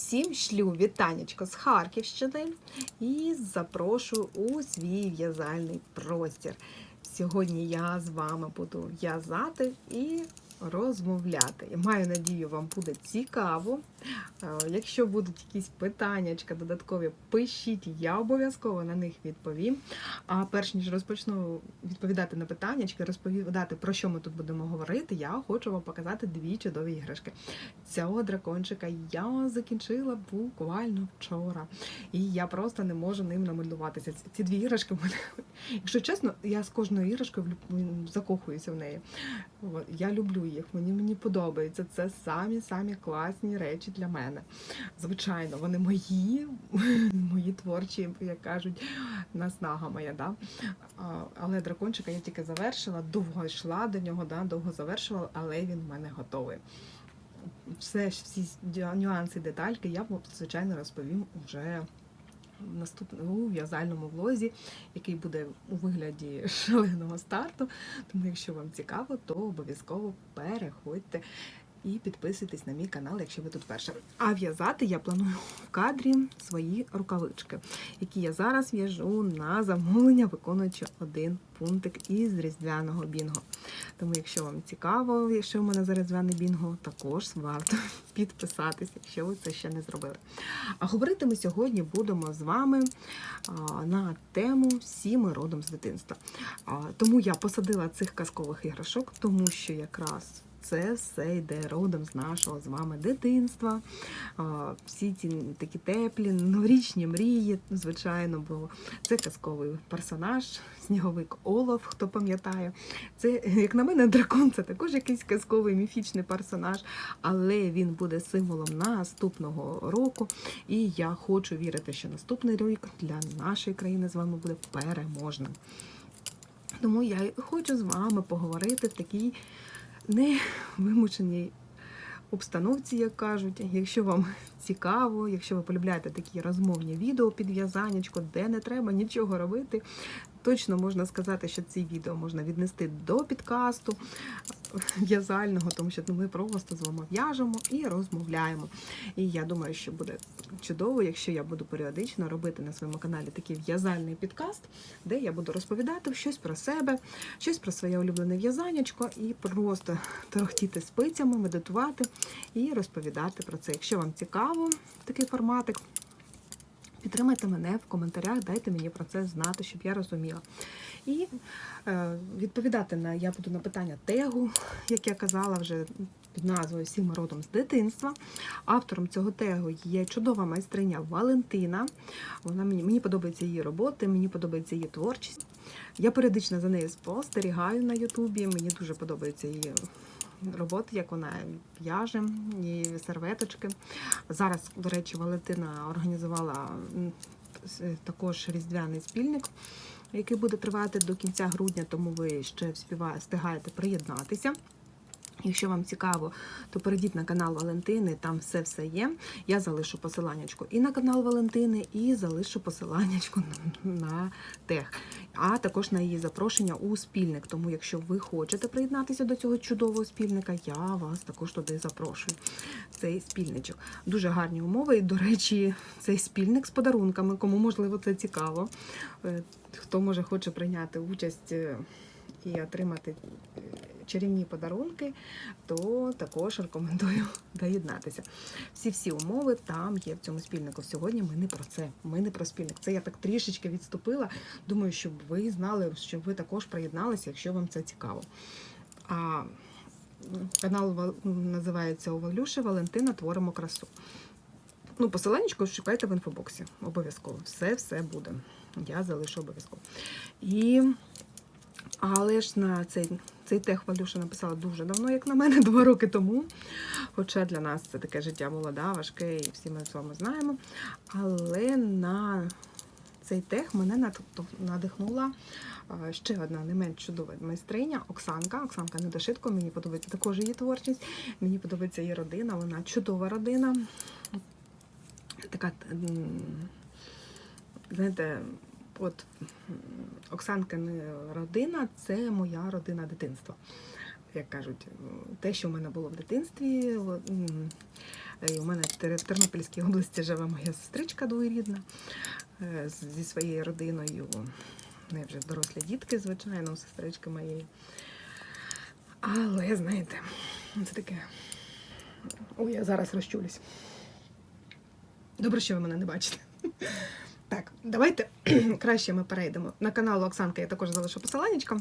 Всім шлю вітанечко з Харківщини і запрошую у свій в'язальний простір. Сьогодні я з вами буду в'язати і розмовляти. Я маю надію, вам буде цікаво. Е, Якщо будуть якісь питання додаткові, пишіть, я обов'язково на них відповім. А перш ніж розпочну відповідати на питання, розповідати про що ми тут будемо говорити, я хочу вам показати дві чудові іграшки. Цього дракончика я закінчила буквально вчора. І я просто не можу ним намалюватися. Ці- дві іграшки мене. Якщо чесно, я з кожною іграшкою закохуюся в неї. Я люблю їх, мені мені подобається. Це самі самі класні речі для мене. Звичайно, вони мої, мої творчі, як кажуть, наснага моя. Да? Але дракончика я тільки завершила, довго йшла до нього, да? довго завершувала, але він в мене готовий. Все всі нюанси, детальки я вам, звичайно розповім уже в наступному в'язальному влозі, який буде у вигляді шаленого старту. Тому, якщо вам цікаво, то обов'язково переходьте і підписуйтесь на мій канал, якщо ви тут перше. А в'язати я планую в кадрі свої рукавички, які я зараз в'яжу на замовлення, виконуючи один пунктик із різдвяного бінго. Тому, якщо вам цікаво, якщо в мене за різдвяне бінго, також варто підписатися, якщо ви це ще не зробили. А говорити ми сьогодні будемо з вами на тему всі ми родом з дитинства. Тому я посадила цих казкових іграшок, тому що якраз це все йде родом з нашого з вами дитинства. Всі ці такі теплі, новорічні мрії, звичайно, бо це казковий персонаж, сніговик Олаф, хто пам'ятає. Це, як на мене, дракон це також якийсь казковий міфічний персонаж, але він буде символом наступного року. І я хочу вірити, що наступний рік для нашої країни з вами буде переможним. Тому я хочу з вами поговорити в такій невимученій обстановці, як кажуть. Якщо вам цікаво, якщо ви полюбляєте такі розмовні відео під в'язанечко, де не треба нічого робити, точно можна сказати, що ці відео можна віднести до підкасту в'язального, тому що ну, ми просто з вами в'яжемо і розмовляємо. І я думаю, що буде чудово, якщо я буду періодично робити на своєму каналі такий в'язальний підкаст, де я буду розповідати щось про себе, щось про своє улюблене в'язанечко і просто торохтіти спицями, медитувати і розповідати про це. Якщо вам цікаво такий форматик, підтримайте мене в коментарях, дайте мені про це знати, щоб я розуміла. І е, відповідати на я буду на питання тегу, як я казала вже під назвою Всі ми родом з дитинства. Автором цього тегу є чудова майстриня Валентина. Вона мені, мені подобається її роботи, мені подобається її творчість. Я періодично за нею спостерігаю на Ютубі. Мені дуже подобається її роботи, як вона в'яже, і серветочки. Зараз, до речі, Валентина організувала також різдвяний спільник, який буде тривати до кінця грудня, тому ви ще встигаєте приєднатися. Якщо вам цікаво, то перейдіть на канал Валентини, там все все є. Я залишу посиланнячко і на канал Валентини, і залишу посиланнячко на, на тех, а також на її запрошення у спільник. Тому, якщо ви хочете приєднатися до цього чудового спільника, я вас також туди запрошую. Цей спільничок. Дуже гарні умови. І, до речі, цей спільник з подарунками, кому можливо це цікаво. Е, Хто може хоче прийняти участь е, і отримати е, чарівні подарунки, то також рекомендую доєднатися. Всі-всі умови там є в цьому спільнику. Сьогодні ми не про це. Ми не про спільник. Це я так трішечки відступила. Думаю, щоб ви знали, щоб ви також приєдналися, якщо вам це цікаво. А канал називається у Валюші Валентина Творимо красу. Ну, посиланнячко шукайте в інфобоксі. Обов'язково. Все, все буде. Я залишу обов'язково. І але ж на цей, цей тех Валюша написала дуже давно, як на мене, два роки тому. Хоча для нас це таке життя молода, важке, і всі ми з вами знаємо. Але на цей тех мене надихнула ще одна не менш чудова майстриня Оксанка. Оксанка Недошитко, мені подобається також її творчість. Мені подобається її родина, вона чудова родина. Така, знаєте, от Оксанкина родина це моя родина дитинства. Як кажуть, те, що в мене було в дитинстві, І у мене в Тернопільській області живе моя сестричка двоюрідна е, зі своєю родиною. У неї вже дорослі дітки, звичайно, у сестрички моєї. Але, знаєте, це таке. Ой, я зараз розчулюсь. Добре, що ви мене не бачите. Так, давайте краще ми перейдемо. На канал Оксанки я також залишу посиланнячко.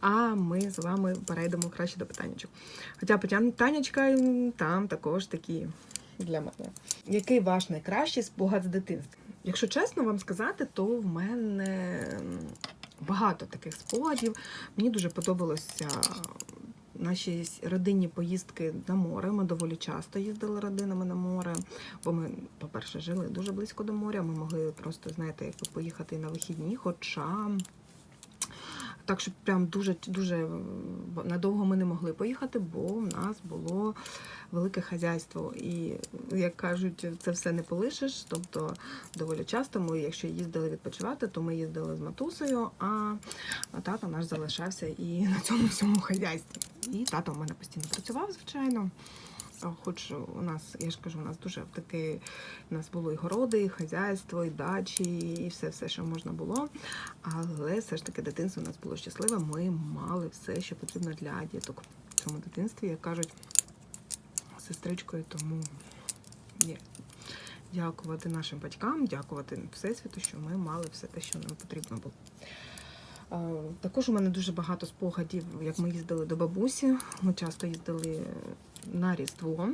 А ми з вами перейдемо краще до питаннячок. Хоча питаннячка там також такі для мене. Який ваш найкращий спогад з дитинства? Якщо чесно вам сказати, то в мене багато таких спогадів. Мені дуже подобалося наші родинні поїздки на море. Ми доволі часто їздили родинами на море, бо ми, по-перше, жили дуже близько до моря. Ми могли просто, знаєте, поїхати на вихідні, хоча. Так що прям дуже дуже надовго ми не могли поїхати, бо в нас було велике хазяйство. І як кажуть, це все не полишиш. Тобто доволі часто ми, якщо їздили відпочивати, то ми їздили з матусею, а тато наш залишався і на цьому всьому хазяйстві. І тато в мене постійно працював, звичайно. Хоч у нас, я ж кажу, у нас дуже таке, у нас було і городи, і хазяйство, і дачі, і все, все, що можна було. Але все ж таки дитинство у нас було щасливе. Ми мали все, що потрібно для діток в цьому дитинстві, як кажуть, сестричкою, тому є. Дякувати нашим батькам, дякувати Всесвіту, що ми мали все те, що нам потрібно було. Також у мене дуже багато спогадів, як ми їздили до бабусі. Ми часто їздили на Різдво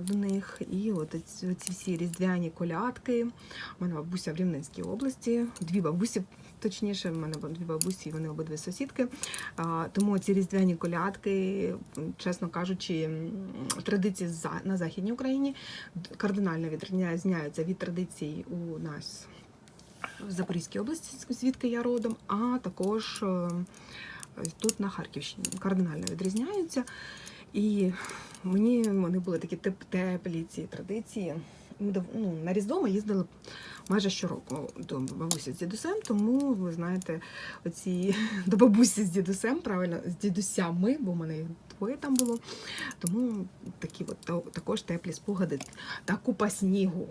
до них. І от ці всі різдвяні колядки. У мене бабуся в Рівненській області, дві бабусі, точніше, в мене дві бабусі, вони обидві сусідки. Тому ці різдвяні колядки, чесно кажучи, традиції на Західній Україні кардинально відрізняються від традицій у нас в Запорізькій області, звідки я родом, а також е, тут на Харківщині кардинально відрізняються. І мені вони були такі теп- теплі ці традиції. Ну, на Різдво ми їздили майже щороку до бабусі з дідусем, тому ви знаєте, оці до бабусі з дідусем, правильно, з дідусями, бо в мене їх двоє там було. Тому такі от та- також теплі спогади та купа снігу.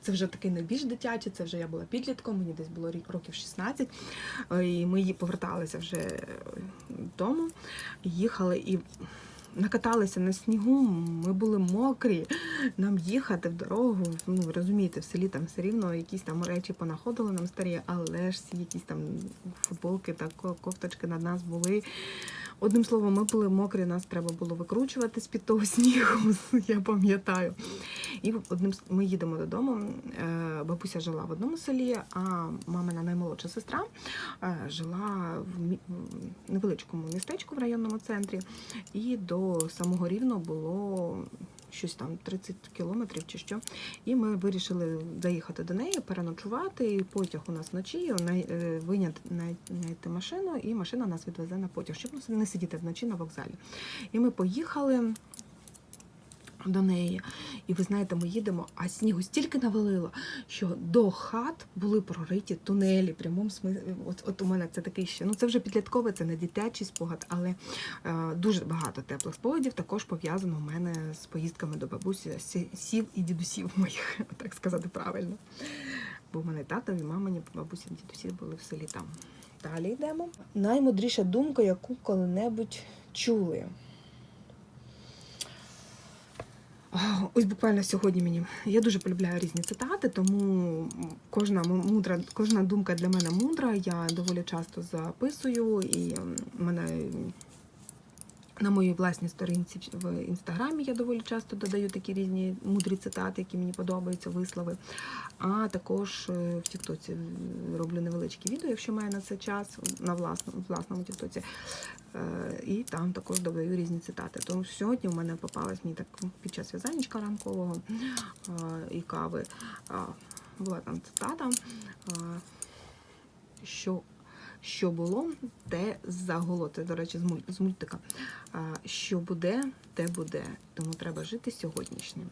Це вже такий найбільш дитячий, це вже я була підлітком, мені десь було років 16. Е, І ми поверталися вже е, додому, їхали і накаталися на снігу. Ми були мокрі. Нам їхати в дорогу. Ну, розумієте, в селі там все рівно якісь там речі понаходили нам старі, але ж якісь там футболки та кофточки на нас були. Одним словом, ми були мокрі, нас треба було викручувати з-під того снігу, я пам'ятаю. І одним ми їдемо додому. Е, Бабуся жила в одному селі, а мамина наймолодша сестра е, жила в невеличкому містечку в районному центрі. І до самого рівно було щось там 30 кілометрів чи що. І ми вирішили заїхати до неї, переночувати. І потяг у нас вночі е, виняти машину, і машина нас відвезе на потяг, щоб не сидіти вночі на вокзалі. І ми поїхали до неї. І ви знаєте, ми їдемо, а снігу стільки навалило, що до хат були прориті тунелі. в Прямому смислі. От, от у мене це такий ще. Ну це вже підліткове, це не дитячий спогад, але е, дуже багато теплих спогадів також пов'язано у мене з поїздками до бабусі, сі- сів і дідусів моїх, так сказати правильно. Бо в мене тато і мама, бабусі, ні дідусі були в селі там. Далі йдемо. Наймудріша думка, яку коли-небудь чули. А, Ось буквально сьогодні мені. Я дуже полюбляю різні цитати, тому кожна мудра, кожна думка для мене мудра. Я доволі часто записую, і мене на моїй власній сторінці в- в інстаграмі я доволі часто додаю такі різні мудрі цитати, які мені подобаються, вислови. А також е, в Тіктоці роблю невеличкі відео, якщо маю на це час, на власному, власному Тіктоці. Е, І там також додаю різні цитати. Тому сьогодні у мене попалась мені так під час в'язанечка ранкового е, і кави. Була там цитата, що, що було, те загуло. Це, до речі, з мультика. Що буде, те буде. Тому треба жити сьогоднішнім.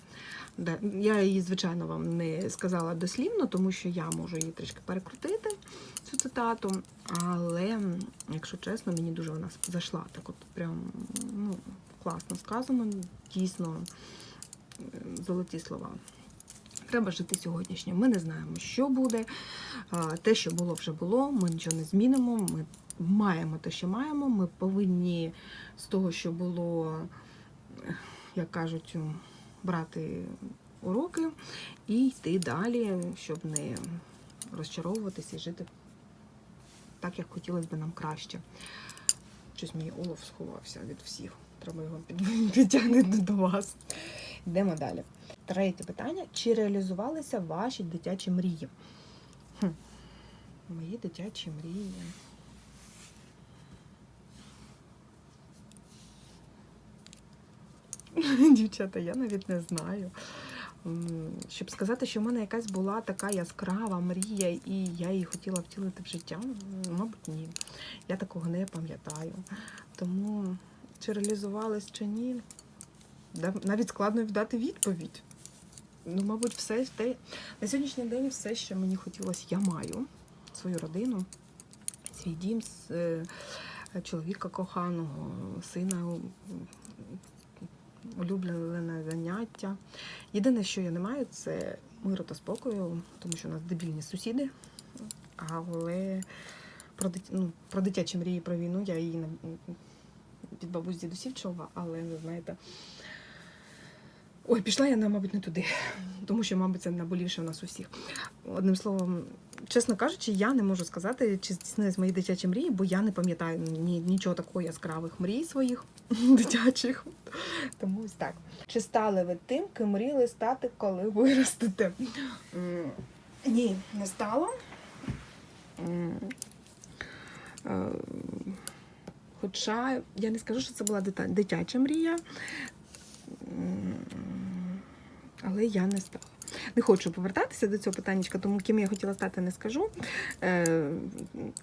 Я її, звичайно, вам не сказала дослівно, тому що я можу її трішки перекрутити, цю цитату. Але, якщо чесно, мені дуже вона зайшла. Так от прям, ну, класно сказано, дійсно золоті слова. Треба жити сьогоднішнім. Ми не знаємо, що буде. Те, що було, вже було. Ми нічого не змінимо. Ми маємо те, що маємо. Ми повинні з того, що було, як кажуть, брати уроки і йти далі, щоб не розчаровуватися і жити так, як хотілося б нам краще. Щось мій олов сховався від всіх. Треба його під- підтягнути до вас. Йдемо далі. Третє питання. Чи реалізувалися ваші дитячі мрії? Хм. Мої дитячі мрії. Дівчата, я навіть не знаю. Щоб сказати, що в мене якась була така яскрава мрія, і я її хотіла втілити в життя, мабуть, ні. Я такого не пам'ятаю. Тому чи реалізувалось чи ні, навіть складно дати відповідь. Ну, мабуть, все те. На сьогоднішній день все, що мені хотілося, я маю свою родину, свій дім, е, чоловіка коханого, сина, улюблене заняття. Єдине, що я не маю, це миру та спокою, тому що у нас дебільні сусіди. Але про, ну, про дитячі мрії про війну я її не... від бабусь дідусів чула, але ви знаєте. Ой, пішла я, мабуть, не туди, тому що, мабуть, це наболівше в нас усіх. Одним словом, чесно кажучи, я не можу сказати, чи здійснились мої дитячі мрії, бо я не пам'ятаю ні, нічого такого яскравих мрій своїх дитячих. Тому ось так. Чи стали ви тим, ким мріяли стати, коли виростете? Ні, не стала. Хоча я не скажу, що це була дитяча мрія, але я не стала. Не хочу повертатися до цього питання, тому ким я хотіла стати, не скажу. Е,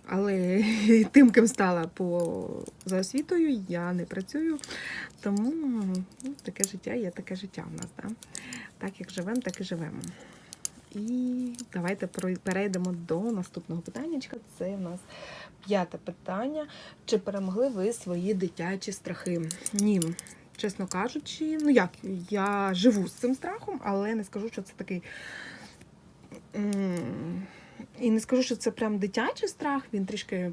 але тим, ким стала по за освітою, я не працюю. Тому ну, таке життя є таке життя в нас. Да? Так як живемо, так і живемо. І давайте перейдемо до наступного питання. Це у нас п'яте питання. Чи перемогли ви свої дитячі страхи? Ні. Чесно кажучи, ну як, я живу з цим страхом, але не скажу, що це такий. І не скажу, що це прям дитячий страх, він трішки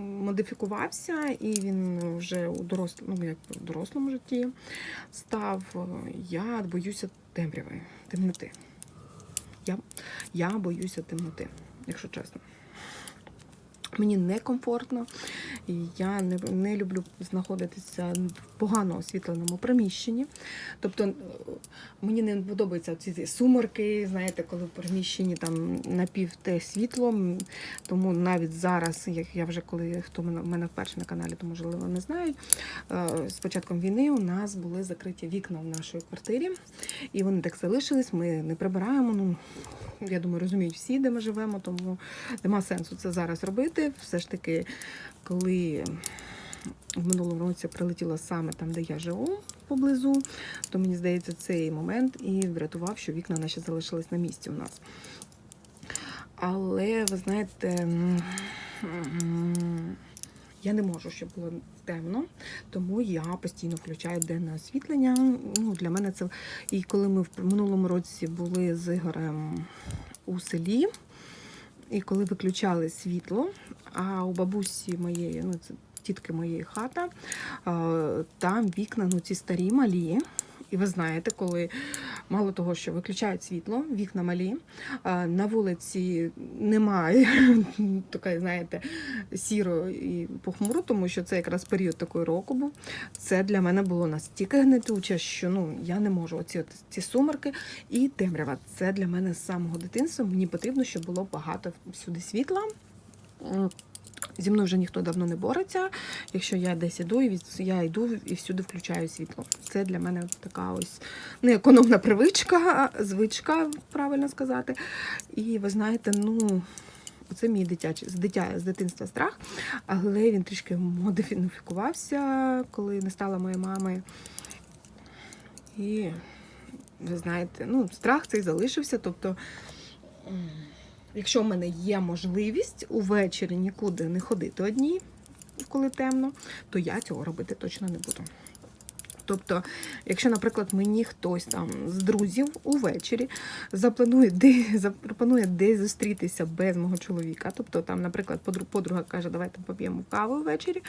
модифікувався, і він вже у дорослому, ну, як в дорослому житті став. Я боюся темряви, темноти. Я, я боюся темноти, якщо чесно. Мені некомфортно, я не, не люблю знаходитися в погано освітленому приміщенні. Тобто е, мені не подобаються ці сумерки, знаєте, коли в приміщенні там напівте світло. Тому навіть зараз, як я вже коли хто мене, мене вперше на каналі, то можливо не знають. е, З початком війни у нас були закриті вікна в нашій квартирі, і вони так залишились. Ми не прибираємо. Ну я думаю, розуміють всі, де ми живемо, тому нема сенсу це зараз робити. Все ж таки, коли в минулому році прилетіла саме там, де я живу поблизу, то мені здається, цей момент і врятував, що вікна наші залишились на місці у нас. Але ви знаєте, я не можу, щоб було темно, тому я постійно включаю денне освітлення. Ну, для мене це. І коли ми в минулому році були з Ігорем у селі, і коли виключали світло, а у бабусі моєї, ну це тітки моєї хата, там вікна, ну ці старі малі. І ви знаєте, коли мало того, що виключають світло, вікна малі, на вулиці немає така, знаєте, сіро і похмуро, тому що це якраз період такої року був. Це для мене було настільки гнетуче, що ну я не можу. Оці ці сумерки і темрява. Це для мене з самого дитинства. Мені потрібно, щоб було багато всюди світла. Зі мною вже ніхто давно не бореться. Якщо я десь іду, я йду і всюди включаю світло. Це для мене така ось не економна привичка, звичка, правильно сказати. І ви знаєте, ну. Це мій дитячий з дитя з дитинства страх, але він трішки модифікувався, коли не стало моєї мами. І ви знаєте, ну, страх цей залишився. Тобто, якщо в мене є можливість увечері нікуди не ходити одній, коли темно, то я цього робити точно не буду. Тобто, якщо, наприклад, мені хтось там з друзів увечері запланує де запропонує десь зустрітися без мого чоловіка, тобто там, наприклад, подруга, каже, давайте поп'ємо каву ввечері.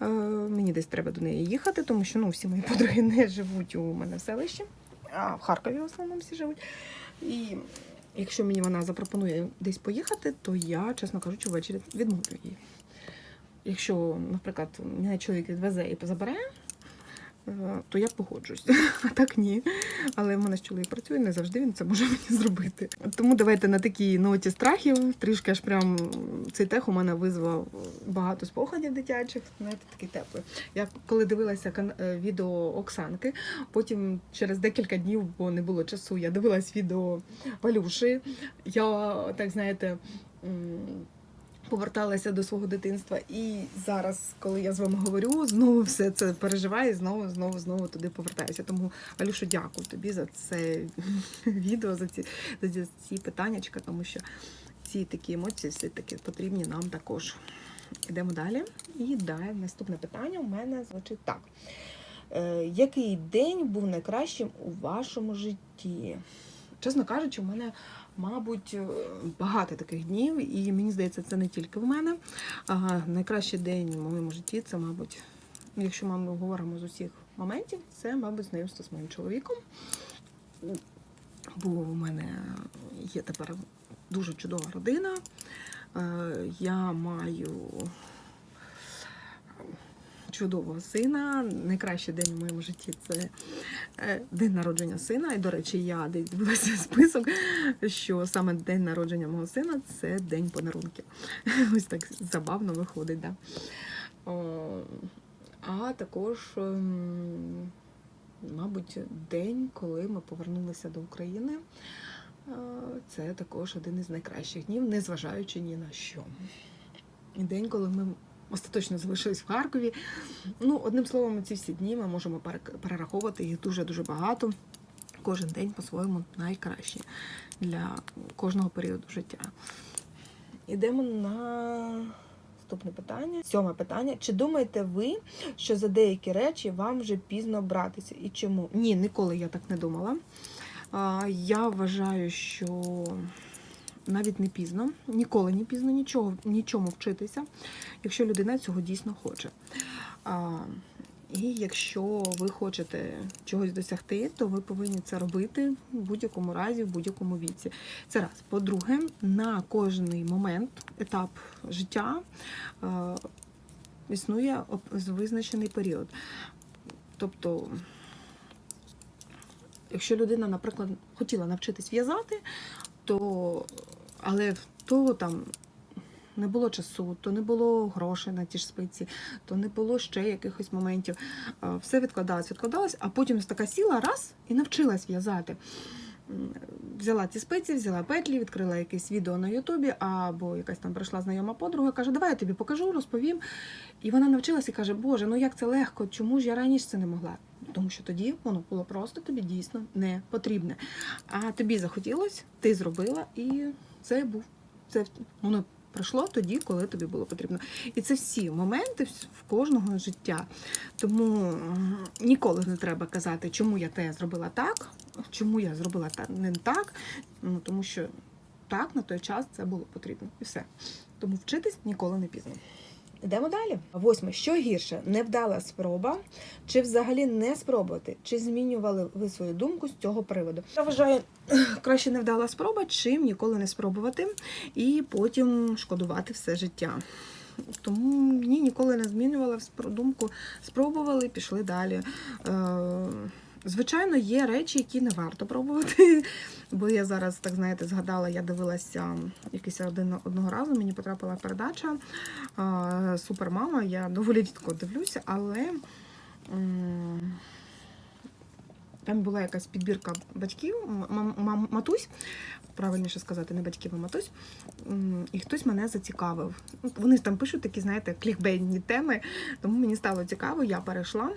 Е, мені десь треба до неї їхати, тому що ну, всі мої подруги не живуть у мене в селищі, а в Харкові в основному всі живуть. І якщо мені вона запропонує десь поїхати, то я, чесно кажучи, ввечері відмовлю її. Якщо, наприклад, мене чоловік відвезе і забере, то я погоджусь. А так ні. Але в мене ж чоловік працює, не завжди він це може мені зробити. Тому давайте на такій ноті страхів. Трішки аж прям цей тех у мене визвав багато спогадів дитячих. Знаєте, такий теплий. Я коли дивилася е, відео Оксанки, потім через декілька днів, бо не було часу, я дивилась відео Валюші. Я так знаєте. Поверталася до свого дитинства. І зараз, коли я з вами говорю, знову все це переживаю, знову, знову, знову туди повертаюся. Тому, Алюша, дякую тобі за це відео, за ці, за ці- питаннячка, тому що ці такі емоції все таки потрібні нам також. Ідемо далі. І далі наступне питання у мене звучить так. Е, який день був найкращим у вашому житті? Чесно кажучи, у мене, мабуть, е, багато таких днів, і мені здається, це не тільки в мене. А, найкращий день в моєму житті це, мабуть, якщо ми говоримо з усіх моментів, це, мабуть, знайомство з моїм чоловіком. Бо у мене є тепер дуже чудова родина. Е, Я маю чудового сина. Найкращий день у моєму житті це е, день народження сина. І, до речі, я десь дивилася список, що саме день народження мого сина це день подарунків. Ось так забавно виходить. Да? А також, ем, мабуть, день, коли ми повернулися до України. Е, Це також один із найкращих днів, незважаючи ні на що. І день, коли ми остаточно залишились в Харкові. Ну, одним словом, ці всі дні ми можемо перераховувати їх дуже-дуже багато. Кожен день по-своєму найкраще для кожного періоду життя. Ідемо на наступне питання. Сьоме питання. Чи думаєте ви, що за деякі речі вам вже пізно братися? І чому? Ні, ніколи я так не думала. Я вважаю, що навіть не пізно, ніколи не пізно нічого, нічому вчитися, якщо людина цього дійсно хоче. А, і якщо ви хочете чогось досягти, то ви повинні це робити в будь-якому разі, в будь-якому віці. Це раз. По-друге, на кожний момент, етап життя е, існує визначений період. Тобто, якщо людина, наприклад, хотіла навчитись в'язати, то але то там не було часу, то не було грошей на ті ж спиці, то не було ще якихось моментів. Все відкладалось, відкладалось, а потім така сіла раз і навчилась в'язати. Взяла ці спиці, взяла петлі, відкрила якесь відео на Ютубі, або якась там прийшла знайома подруга, каже, давай я тобі покажу, розповім. І вона навчилася і каже, Боже, ну як це легко, чому ж я раніше це не могла? Тому що тоді воно було просто тобі дійсно не потрібне. А тобі захотілося, ти зробила, і це був це воно пройшло тоді, коли тобі було потрібно. І це всі моменти в кожного життя. Тому ніколи не треба казати, чому я те зробила так, чому я зробила та- не так. Ну тому що так на той час це було потрібно. І все. Тому вчитись ніколи не пізно. Йдемо далі. Восьме. Що гірше? Невдала спроба, чи взагалі не спробувати? Чи змінювали ви свою думку з цього приводу? Я вважаю, краще невдала спроба, чим ніколи не спробувати і потім шкодувати все життя. Тому ні, ніколи не змінювала думку, спробували, пішли далі. Звичайно, є речі, які не варто пробувати. Бо я зараз, так знаєте, згадала, я дивилася якийсь один одного разу, мені потрапила передача Супермама. Я доволі рідко дивлюся, але там була якась підбірка батьків, матусь, правильніше сказати, не батьків, а матусь. І хтось мене зацікавив. Вони там пишуть такі, знаєте, клікбейні теми, тому мені стало цікаво, я перейшла.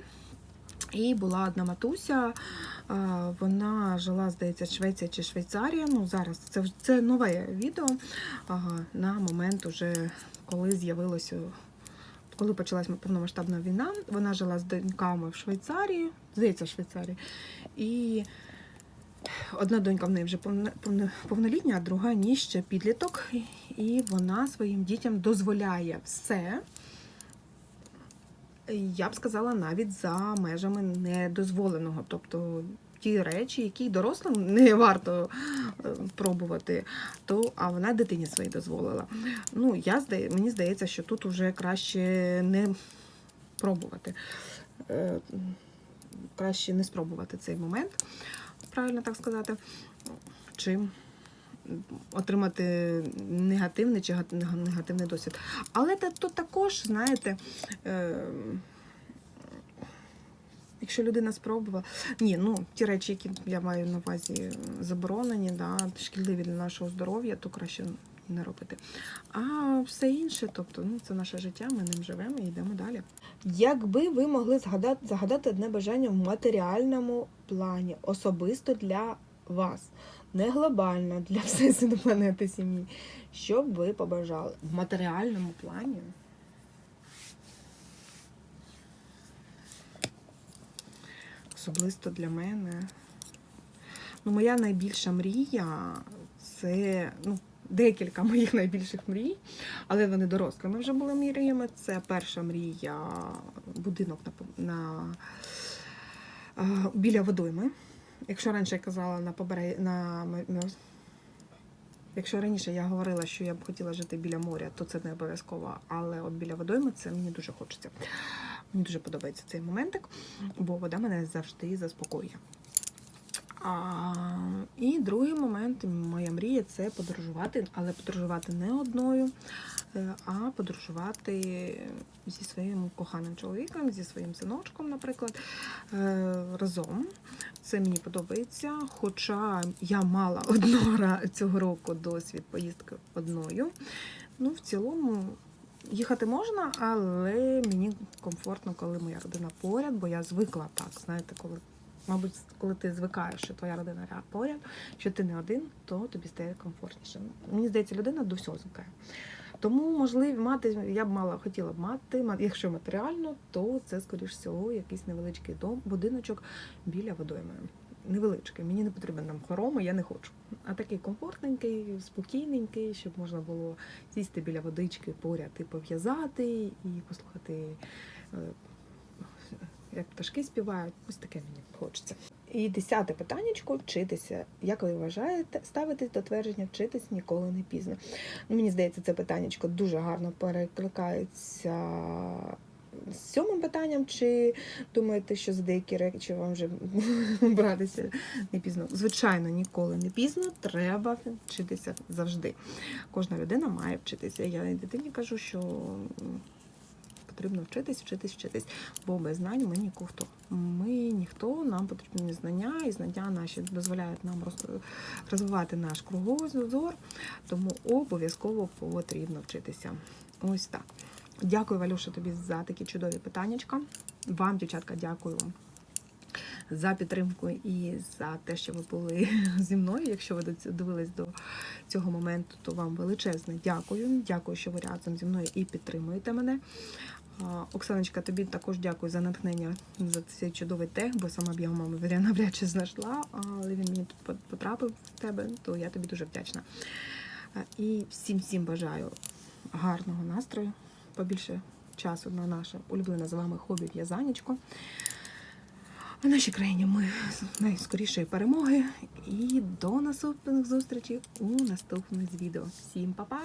І була одна матуся, е, вона жила, здається, Швеція чи Швейцарія. Ну, зараз це, це нове відео на момент, уже, коли з'явилося коли почалась повномасштабна війна, вона жила з доньками в Швейцарії, здається, в Швейцарії. І одна донька в неї вже повнолітня, а друга ні, ще підліток. І вона своїм дітям дозволяє все. Я б сказала, навіть за межами недозволеного. Тобто ті речі, які дорослим не варто е, пробувати, то а вона дитині своїй дозволила. Ну, я мені здається, що тут вже краще не пробувати. Е, Краще не спробувати цей момент, правильно так сказати, чим отримати негативний чи гат- негативний досвід. Але тут також, знаєте, е, якщо людина спробувала. Ні, ну ті речі, які я маю на увазі заборонені, да, шкідливі для нашого здоров'я, то краще не робити. А все інше, тобто, ну, це наше життя, ми ним живемо і йдемо далі. Якби ви могли згадати, загадати одне бажання в матеріальному плані, особисто для вас, не глобально для всесвіту планети сім'ї, що б ви побажали в матеріальному плані? Особисто для мене. Ну, моя найбільша мрія це ну, декілька моїх найбільших мрій, але вони дорослими вже були мріями. Це перша мрія будинок на, на а, біля водойми. Якщо раніше я казала на побере... на Якщо раніше я говорила, що я б хотіла жити біля моря, то це не обов'язково. Але от біля водойми це мені дуже хочеться. Мені дуже подобається цей моментик, бо вода мене завжди заспокоює. А, і другий момент, моя мрія це подорожувати, але подорожувати не одною, е, а подорожувати зі своїм коханим чоловіком, зі своїм синочком, наприклад, е, разом. Це мені подобається. Хоча я мала одного цього року досвід поїздки одною. Ну, в цілому. Їхати можна, але мені комфортно, коли моя родина поряд, бо я звикла так. Знаєте, коли, мабуть, коли ти звикаєш, що твоя родина поряд, що ти не один, то тобі стає комфортніше. Мені здається, людина до всього звикає. Тому, можливо, мати, я б мала хотіла б мати, ма- якщо матеріально, то це, скоріш всього, якийсь невеличкий дом, будиночок біля водойми. Невеличкий, мені не потрібен нам хороми, я не хочу. А такий комфортненький, спокійненький, щоб можна було сісти біля водички поряд і пов'язати, і послухати, е, як пташки співають. Ось таке мені хочеться. І десяте питаннячко вчитися. Як ви вважаєте, ставитись до твердження вчитись ніколи не пізно? Ну, мені здається, це питаннячко дуже гарно перекликається з сьомим питанням, чи думаєте, що за деякі речі вам вже братися не пізно? Звичайно, ніколи не пізно. Треба вчитися завжди. Кожна людина має вчитися. Я дитині кажу, що потрібно вчитись, вчитись, вчитись. Бо без знань ми ніхто. Ми ніхто, нам потрібні знання, і знання наші дозволяють нам роз- розвивати наш кругозор, тому обов'язково потрібно вчитися. Ось так. Дякую, Валюша, тобі за такі чудові питаннячка. Вам, дівчатка, дякую за підтримку і за те, що ви були зі мною. Якщо ви дивились до цього моменту, то вам величезне дякую. Дякую, що ви разом зі мною і підтримуєте мене. Оксаночка, тобі також дякую за натхнення за цей чудовий тег, бо сама б його мама навряд чи знайшла, але він мені тут потрапив в тебе, то я тобі дуже вдячна. І всім всім бажаю гарного настрою, побільше часу на наше улюблене з вами хобі в'язанечко. В нашій країні ми найскорішої перемоги і до наступних зустрічей у наступних відео. Всім па-па!